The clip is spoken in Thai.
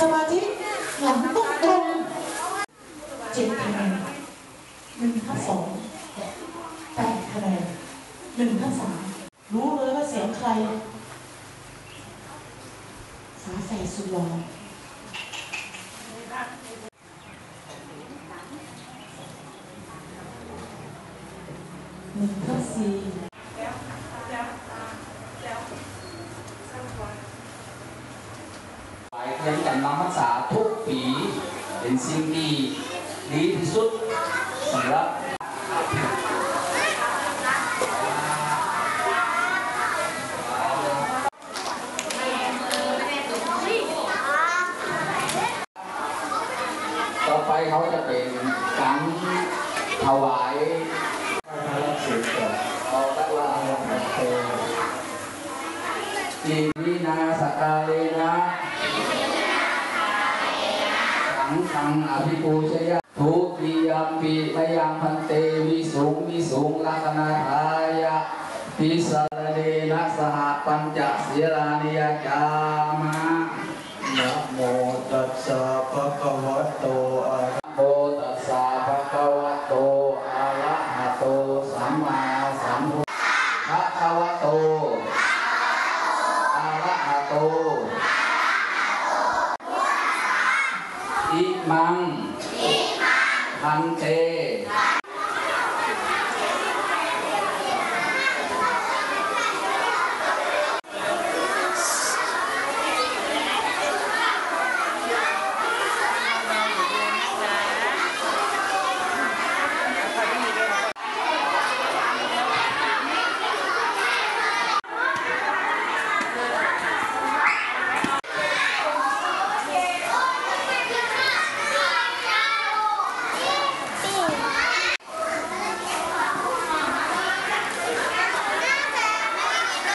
สมาธิหลังต้องตรงเจ็ดคะแนนหนึ่งทับสองแปดคะแนนหนึ่งทับสามรู้เลยว่าเสียงใครฝาแฝดสุดหล่อหนึ่งทับสี่ หลาย เพียงกันมารักษาทุกปีเป็นสิ่งที่ดีที่สุดสำหรับต่อไปเขาจะเป็นการถวายเอาละว่าจีนีนาสกาเลนะ สังฆังอภิปูชยะทุติยมปีมยังพันเตวิสูงวิสูงลักนาทายะพิสารเดนะสหปัญจศีลานิยจามะนะโมตัสสะภะคะวะโต มังพันเต